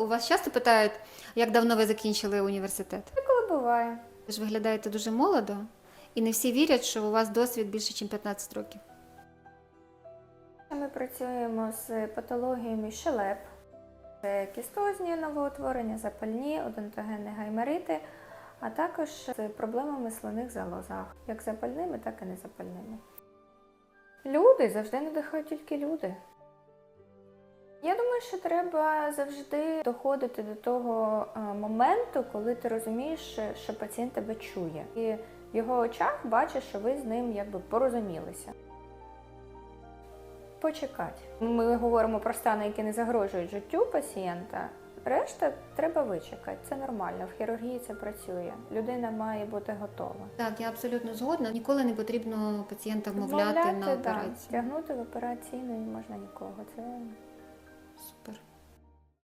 У вас часто питають, як давно ви закінчили університет? Коли буває. Ви ж виглядаєте дуже молодо, і не всі вірять, що у вас досвід більше, ніж 15 років. Ми працюємо з патологіями щелеп, це кістозні новоутворення, запальні, одонтогенні гайморити, а також з проблемами слинних залозах, як запальними, так і незапальними. Люди завжди надихають тільки люди. Я думаю, що треба завжди доходити до того е, моменту, коли ти розумієш, що пацієнт тебе чує. І в його очах бачиш, що ви з ним якби порозумілися. Почекати. Ми говоримо про стани, які не загрожують життю пацієнта. Решта треба вичекати. Це нормально. В хірургії це працює. Людина має бути готова. Так, я абсолютно згодна. Ніколи не потрібно пацієнта вмовляти на да. операцію. Тягнути в операційну не можна нікого. Це